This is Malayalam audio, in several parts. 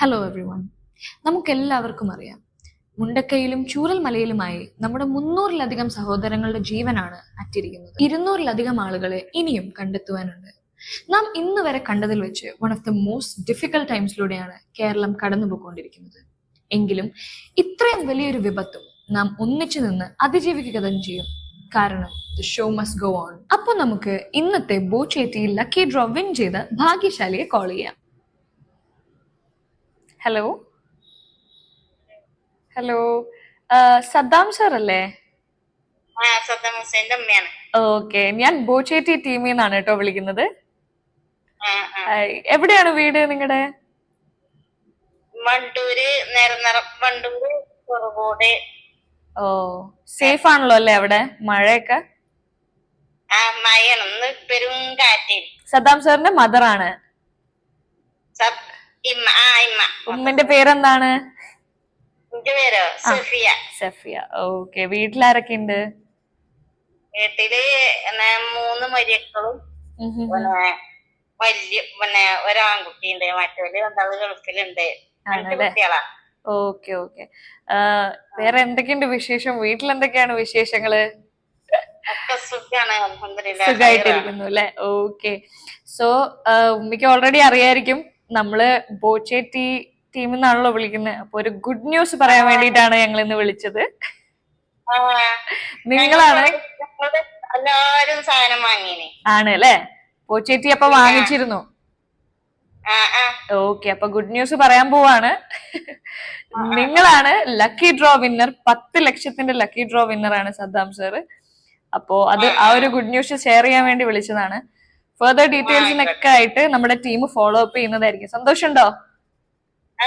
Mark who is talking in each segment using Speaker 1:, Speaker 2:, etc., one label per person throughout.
Speaker 1: ഹലോ എവ്രി വൺ നമുക്കെല്ലാവർക്കും അറിയാം. മുണ്ടക്കയിലും ചൂരൽമലയിലുമായി നമ്മുടെ മുന്നൂറിലധികം സഹോദരങ്ങളുടെ ജീവനാണ് അറ്റിരിക്കുന്നത്. ഇരുന്നൂറിലധികം ആളുകളെ ഇനിയും കണ്ടെത്തുവാനുണ്ട്. നാം ഇന്ന് വരെ കണ്ടതിൽ വെച്ച് one of the most difficult ടൈംസിലൂടെയാണ് Keralam കടന്നുപോയിക്കൊണ്ടിരിക്കുന്നത്. എങ്കിലും ഇത്രയും വലിയൊരു വിപത്തും നാം ഒന്നിച്ചു നിന്ന് അതിജീവിക്കുക തന്നെ ചെയ്യും. കാരണം the show must go on അപ്പോൾ നമുക്ക് ഇന്നത്തെ ബോച്ചേറ്റി ലക്കി ഡ്രോ വിൻ ചെയ്ത ഭാഗ്യശാലിയെ കോൾ ചെയ്യാം. ഹലോ ഹലോ സദ്ദാം സാർ അല്ലേ? ഓക്കെ ഞാൻ ബോച്ചേറ്റി ടീമിൽ നിന്നാണ് കേട്ടോ വിളിക്കുന്നത്. എവിടെയാണ് വീട് നിങ്ങളുടെ
Speaker 2: വണ്ടൂര് വണ്ടൂര്
Speaker 1: ഓ സേഫ് ആണല്ലോ അല്ലേ അവിടെ? മഴയൊക്കെ?
Speaker 2: പെരും കാറ്റ്.
Speaker 1: സദ്ദാം സാറിന്റെ മദർ ഉമ്മിന്റെ പേരെന്താണ്?
Speaker 2: സഫിയ.
Speaker 1: സഫിയ. ഓക്കെ. വീട്ടിലാരൊക്കെ ഉണ്ട്
Speaker 2: വീട്ടിൽ മൂന്ന് മരിയക്കളും പിന്നെ വലിയ പിന്നെ ഒരാൺകുട്ടിയുണ്ട്. മറ്റവര് രണ്ടാൾ ഗൾഫിലുണ്ട്. രണ്ട്
Speaker 1: ആണല്ലേ?
Speaker 2: കുട്ടികളാ.
Speaker 1: Okay okay. വേറെ എന്തൊക്കെയുണ്ട് വിശേഷം? വീട്ടിൽ എന്തൊക്കെയാണ്
Speaker 2: വിശേഷങ്ങൾ
Speaker 1: സുഖമായിട്ടിരിക്കുന്നു അല്ലെ? ഓക്കെ. സോ ഉമ്മിക്ക് ഓൾറെഡി അറിയായിരിക്കും നമ്മൾ ബോച്ചേറ്റി ടീമിൽ നിന്നാണല്ലോ വിളിക്കുന്നത് അപ്പൊ ഒരു ഗുഡ് ന്യൂസ് പറയാൻ വേണ്ടിട്ടാണ് ഞങ്ങൾ ഇന്ന് വിളിച്ചത് നിങ്ങളാണ്?
Speaker 2: എല്ലാരും സാധനം വാങ്ങിയേ
Speaker 1: ആണ് അല്ലെ? ബോച്ചേറ്റി അപ്പൊ വാങ്ങിച്ചിരുന്നു. ഓക്കെ അപ്പൊ ഗുഡ് ന്യൂസ് പറയാൻ പോവാണ്. നിങ്ങളാണ് ലക്കി ഡ്രോ വിന്നർ പത്ത് ലക്ഷത്തിന്റെ ലക്കി ഡ്രോ വിന്നർ ആണ് സദ്ദാം സാറ് അപ്പോ അത് ആ ഒരു ഗുഡ് ന്യൂസ് ഷെയർ ചെയ്യാൻ വേണ്ടി വിളിച്ചതാണ്. ഫെർദർ ഡീറ്റെയിൽസിനൊക്കെ ആയിട്ട് നമ്മുടെ ടീം ഫോളോ അപ്പ് ചെയ്യുന്നതായിരിക്കും. സന്തോഷമുണ്ടോ?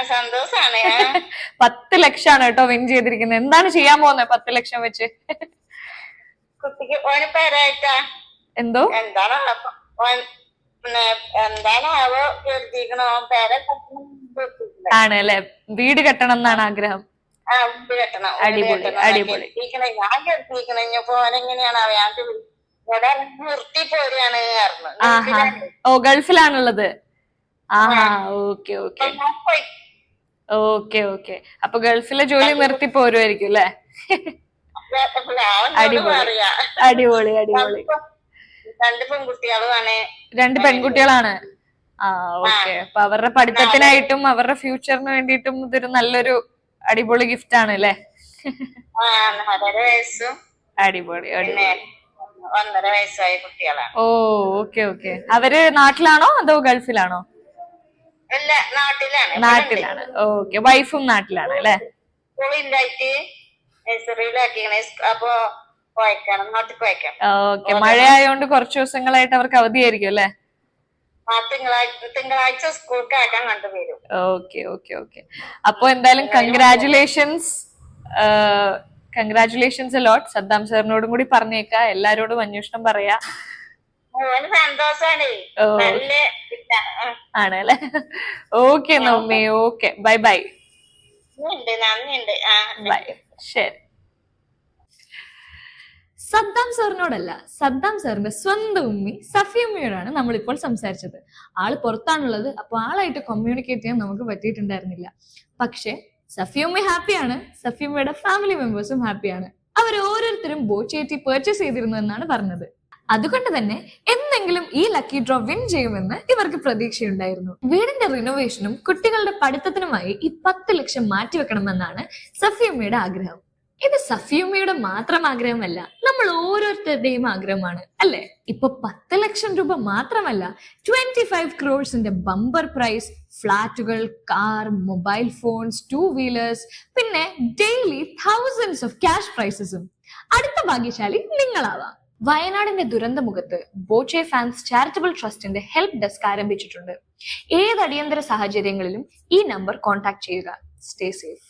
Speaker 2: സന്തോഷാണ്.
Speaker 1: പത്ത് ലക്ഷമാണ് കേട്ടോ വിൻ ചെയ്തിരിക്കുന്നത്. എന്താണ് ചെയ്യാൻ പോകുന്നത് പത്ത് ലക്ഷം വെച്ച്?
Speaker 2: കുട്ടിക്ക് ഓന് പേരായിട്ടാ
Speaker 1: എന്തോ?
Speaker 2: എന്താണ്
Speaker 1: ആണ് അല്ലെ? വീട് കെട്ടണം എന്നാണ് ആഗ്രഹം. അടിപൊളി. അടിപൊളി.
Speaker 2: ഞാൻ ഓനെങ്ങനെയാണ് അറിയാൻ ഇവിടെ നിർത്തി പോരുകയാണ് പറഞ്ഞു.
Speaker 1: ആഹാ. ഓ ഗൾഫിലാണുള്ളത്. ആഹാ ഓക്കെ ഓക്കെ. Okay okay. അപ്പൊ ഗൾഫിലെ ജോലി നിർത്തി പോരുമായിരിക്കും അല്ലെ? അടിപൊളി. അടിപൊളി അടിപൊളി.
Speaker 2: രണ്ട് പെൺകുട്ടികളാണ്
Speaker 1: രണ്ട് പെൺകുട്ടികളാണ്. ആ ഓക്കെ. അപ്പൊ അവരുടെ പഠിത്തത്തിനായിട്ടും അവരുടെ ഫ്യൂച്ചറിന് വേണ്ടിയിട്ടും ഇതൊരു നല്ലൊരു അടിപൊളി ഗിഫ്റ്റ് ആണ് അല്ലേ അടിപൊളി അടിപൊളി.
Speaker 2: ഒന്നര വയസ്സായ കുട്ടികളാണ്.
Speaker 1: ഓ ഓക്കെ ഓക്കെ. അവർ നാട്ടിലാണോ അതോ ഗൾഫിലാണോ?
Speaker 2: അല്ല നാട്ടിലാണ്.
Speaker 1: നാട്ടിലാണ്. ഓക്കെ വൈഫും നാട്ടിലാണ് അല്ലെ?
Speaker 2: സ്കൂളില്ലായിട്ട് നഴ്സറിയിലാക്കിയാണ് അപ്പോ വായിക്കണം നാട്ടിൽ പോയക്കാം
Speaker 1: ഓക്കെ മഴയായോണ്ട് കുറച്ച് ദിവസങ്ങളായിട്ട് അവർക്ക് അവധിയായിരിക്കും അല്ലേ?
Speaker 2: തിങ്കളാഴ്ച സ്കൂൾക്ക് ആക്കാൻ കണ്ടുവരും
Speaker 1: ഓക്കെ ഓക്കെ ഓക്കെ. അപ്പൊ എന്തായാലും congratulations congratulations a lot Saddam സാറിനോടും കൂടി പറഞ്ഞേക്ക. എല്ലാരോടും അന്വേഷണം പറയാ.
Speaker 2: ആണല്ലേ?
Speaker 1: ആണ് അല്ലെ ഓക്കെ നമ്മി ഓക്കെ ബൈ ബൈ ബൈ ശരി. സദ്ദാം സാറിനോടല്ല സദ്ദാം സാറിന്റെ സ്വന്തം ഉമ്മി സഫിയമ്മയോടാണ് നമ്മളിപ്പോൾ സംസാരിച്ചത്. ആൾ പുറത്താണുള്ളത് അപ്പൊ ആളായിട്ട് കമ്മ്യൂണിക്കേറ്റ് ചെയ്യാൻ നമുക്ക് പറ്റിയിട്ടുണ്ടായിരുന്നില്ല. പക്ഷെ സഫിയമ്മ ഹാപ്പിയാണ്. സഫിയമ്മയുടെ ഫാമിലി മെമ്പേഴ്സും ഹാപ്പിയാണ്. അവർ ഓരോരുത്തരും ബോച്ചേറ്റി പർച്ചേസ് ചെയ്തിരുന്നു എന്നാണ് പറഞ്ഞത്. അതുകൊണ്ട് തന്നെ എന്തെങ്കിലും ഈ ലക്കി ഡ്രോ വിൻ ചെയ്യുമെന്ന് ഇവർക്ക് പ്രതീക്ഷയുണ്ടായിരുന്നു. വീടിന്റെ റിനോവേഷനും കുട്ടികളുടെ പഠിത്തത്തിനുമായി ഈ പത്ത് ലക്ഷം മാറ്റിവെക്കണമെന്നാണ് സഫിയമ്മയുടെ ആഗ്രഹം. ഇത് സഫിയമ്മയുടെ മാത്രം ആഗ്രഹമല്ല നമ്മൾ ഓരോരുത്തരുടെയും ആഗ്രഹമാണ് അല്ലെ? ഇപ്പൊ പത്ത് ലക്ഷം രൂപ മാത്രമല്ല ട്വന്റി ഫൈവ് ക്രോഴ്സിന്റെ bumper prize ഫ്ലാറ്റുകൾ car mobile phones two wheelers പിന്നെ ഡെയിലി തൗസൻഡ്സ് ഓഫ് ക്യാഷ് പ്രൈസസും അടുത്ത ഭാഗ്യശാലി നിങ്ങളാവാം. വയനാടിന്റെ ദുരന്തമുഖത്ത് ബോച്ചെ ഫാൻസ് ചാരിറ്റബിൾ ട്രസ്റ്റിന്റെ ഹെൽപ്പ് ഡെസ്ക് ആരംഭിച്ചിട്ടുണ്ട്. ഏത് അടിയന്തര സാഹചര്യങ്ങളിലും ഈ നമ്പർ കോൺടാക്ട് ചെയ്യുക. Stay safe